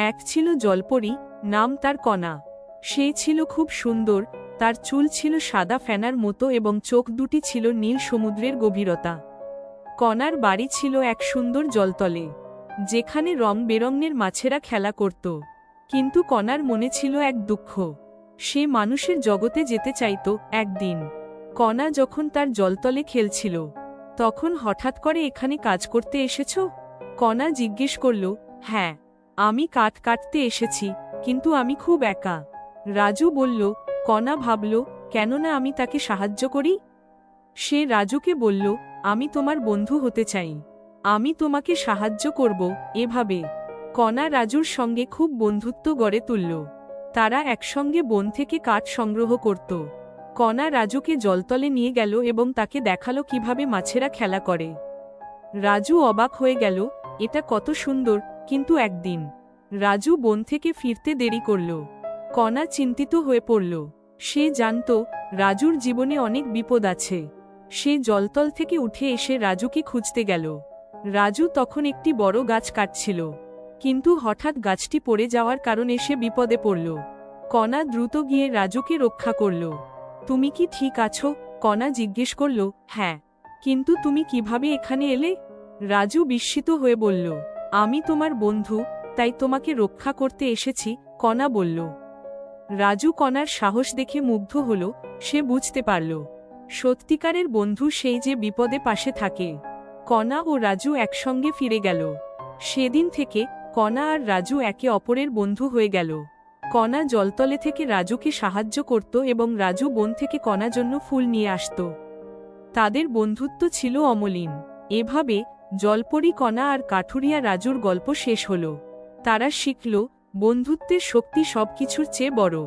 এক ছিল জলপরি, নাম তার কণা। সে ছিল খুব সুন্দর, তার চুল ছিল সাদা ফেনার মতো এবং চোখ দুটি ছিল নীল সমুদ্রের গভীরতা। কণার বাড়ি ছিল এক সুন্দর জলতলে, যেখানে রং বেরঙের মাছেরা খেলা করত। কিন্তু কণার মনে ছিল এক দুঃখ। সে মানুষের জগতে যেতে চাইত একদিন। কণা যখন তার জলতলে খেলছিল, তখন হঠাৎ করে এখানে কাজ করতে এসেছ? কণা জিজ্ঞেস করল হ্যাঁ। আমি কাঠ কাটতে এসেছি, কিন্তু আমি খুব একা। রাজু বলল কণা ভাবল, কেননা আমি তাকে সাহায্য করি? সে রাজুকে বলল, আমি তোমার বন্ধু হতে চাই। আমি তোমাকে সাহায্য করব, এভাবে। কণা রাজুর সঙ্গে খুব বন্ধুত্ব গড়ে তুলল। তারা একসঙ্গে বন থেকে কাঠ সংগ্রহ করত। কণা রাজুকে জলতলে নিয়ে গেল এবং তাকে দেখাল কীভাবে মাছেরা খেলা করে। রাজু অবাক হয়ে গেল, এটা কত সুন্দর কিন্তু একদিন, রাজু বন থেকে ফিরতে দেরি করল। কণা চিন্তিত হয়ে পড়ল। সে জানত, রাজুর জীবনে অনেক বিপদ আছে। সে জলতল থেকে উঠে এসে রাজুকে খুঁজতে গেল। রাজু তখন একটি বড় গাছ কাটছিল। কিন্তু হঠাৎ গাছটি পড়ে যাওয়ার কারণে সে বিপদে পড়ল। কণা দ্রুত গিয়ে রাজুকে রক্ষা করল। তুমি কি ঠিক আছো? কণা জিজ্ঞেস করল। হ্যাঁ। কিন্তু তুমি কীভাবে এখানে এলে? রাজু বিস্মিত হয়ে বলল। আমি তোমার বন্ধু, তাই তোমাকে রক্ষা করতে এসেছি কণা বলল। রাজু কণার সাহস দেখে মুগ্ধ হল, সে বুঝতে পারল। সত্যিকারের বন্ধু সেই যে বিপদে পাশে থাকে। কণা ও রাজু একসঙ্গে ফিরে গেল। সেদিন থেকে কণা আর রাজু একে অপরের বন্ধু হয়ে গেল। কণা জলতলে থেকে রাজুকে সাহায্য করত এবং রাজু বন থেকে কণা জন্য ফুল নিয়ে আসত। তাদের বন্ধুত্ব ছিল অমলিন। এভাবে জলপরি কণা আর কাঠুরিয়া রাজুর গল্প শেষ হল। তারা শিখল, বন্ধুত্বের শক্তি সবকিছুর চেয়ে বড়।